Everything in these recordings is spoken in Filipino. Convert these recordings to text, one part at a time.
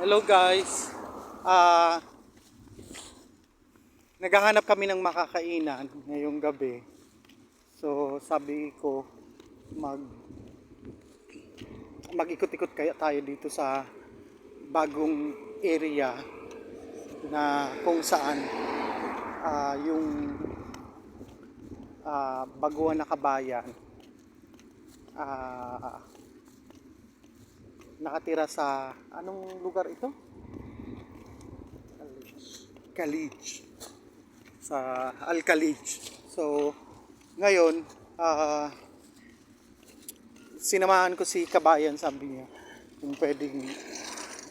Hello guys. Ah naghahanap kami ng makakainan ngayong gabi. So sabi ko mag mag-ikot-ikot kaya tayo dito sa bagong area na kung saan ah, yung ah, baguhan na kabayan ah, nakatira sa anong lugar ito? Kalich. Sa Alcalige. So, ngayon, ah, sinamahan ko si Kabayan, sabi niya, kung pwedeng,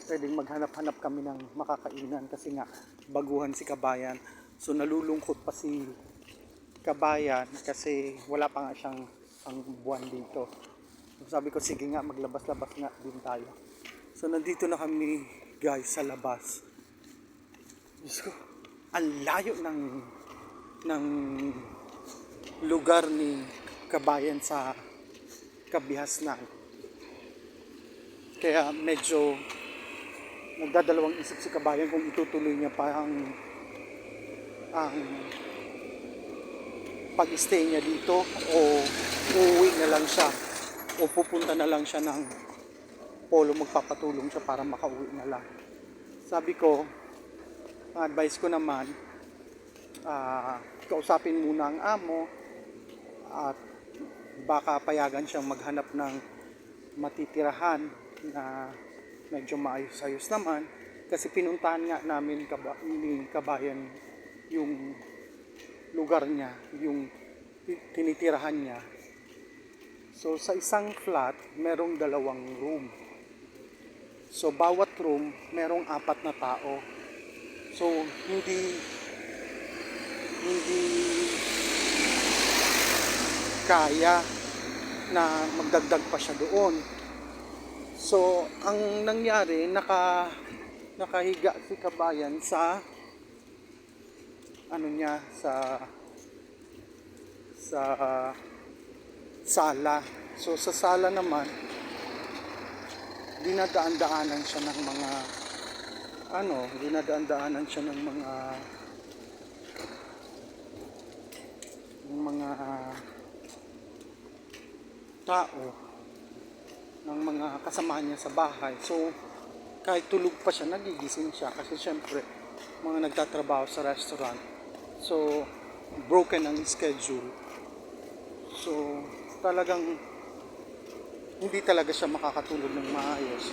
pwedeng maghanap-hanap kami ng makakainan kasi nga, baguhan si Kabayan. So, nalulungkot pa si Kabayan kasi wala pa nga siyang ang buwan dito. Sabi ko, sige nga, maglabas-labas nga din tayo. So, nandito na kami, guys, sa labas. Diyos ko, ang layo ng ng lugar ni Kabayan sa Kabihasnan. Kaya medyo nagdadalawang isip si Kabayan kung itutuloy niya pa ang ang pag-stay niya dito o uuwi na lang siya o pupunta na lang siya ng polo magpapatulong siya para makauwi na lang. Sabi ko, advice ko naman, ah, kausapin muna ang amo at baka payagan siyang maghanap ng matitirahan na medyo maayos-ayos naman kasi pinuntahan nga namin kaba, ni kabayan yung lugar niya, yung ti- tinitirahan niya. So sa isang flat, merong dalawang room. So bawat room, merong apat na tao. So, hindi hindi kaya na magdagdag pa siya doon. So, ang nangyari, naka nakahiga si Kabayan sa ano niya sa sa sala. So, sa sala naman dinadaan-daanan siya ng mga ano, dinadaan-daanan siya ng mga ng mga tao ng mga kasama niya sa bahay. So, kahit tulog pa siya, nagigising siya kasi syempre, mga nagtatrabaho sa restaurant. So, broken ang schedule. So, talagang hindi talaga siya makakatulog ng maayos.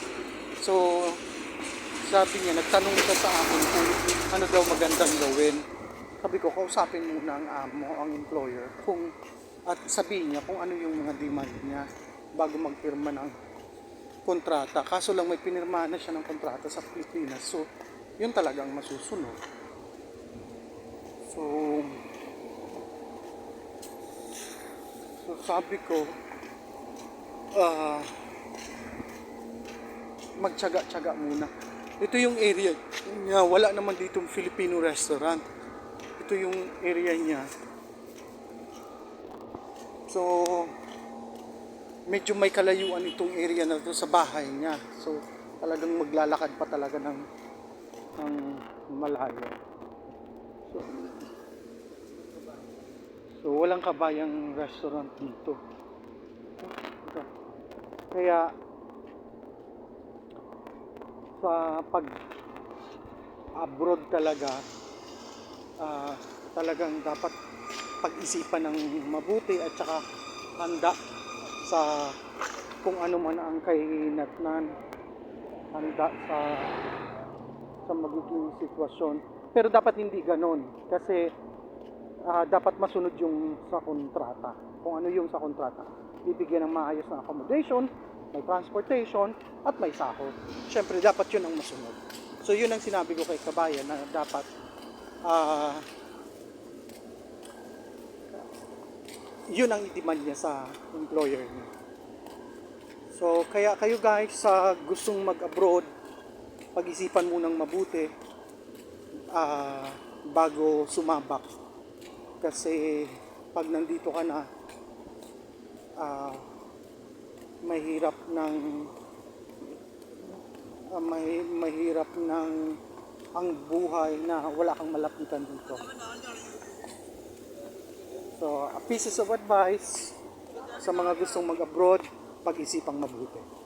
So, sabi niya, nagtanong siya sa akin kung ano daw magandang gawin. Sabi ko, kausapin muna ang amo, ang employer, kung, at sabihin niya kung ano yung mga demand niya bago magpirma ng kontrata. Kaso lang may pinirmahan na siya ng kontrata sa Pilipinas. So, yun talagang masusunod. So, so sabi ko, ah, magtyaga-tyaga muna. Ito yung area niya. Wala naman ditong Filipino restaurant. Ito yung area niya. So, medyo may kalayuan itong area na to sa bahay niya. So, talagang maglalakad pa talaga ng, ng malayo. So, so, walang kabayang restaurant dito. Ito. Kaya, sa pag abroad talaga ah, talagang dapat pag-isipan ng mabuti at saka handa sa kung ano man ang kahinatnan handa sa sa magiging sitwasyon pero dapat hindi ganon kasi ah, dapat masunod yung sa kontrata kung ano yung sa kontrata bibigyan ng maayos na accommodation may transportation at may sahod. Siyempre, dapat yun ang masunod. So, yun ang sinabi ko kay Kabayan na dapat ah yun ang i-demand niya sa employer niya. So, kaya kayo guys, sa gustong mag-abroad, pag-isipan munang mabuti ah, bago sumabak. Kasi pag nandito ka na, ah, mahirap ng ah, may, mahirap ng ang buhay na wala kang malapitan dito. So, a pieces of advice sa mga gustong mag-abroad, pag-isipang mabuti.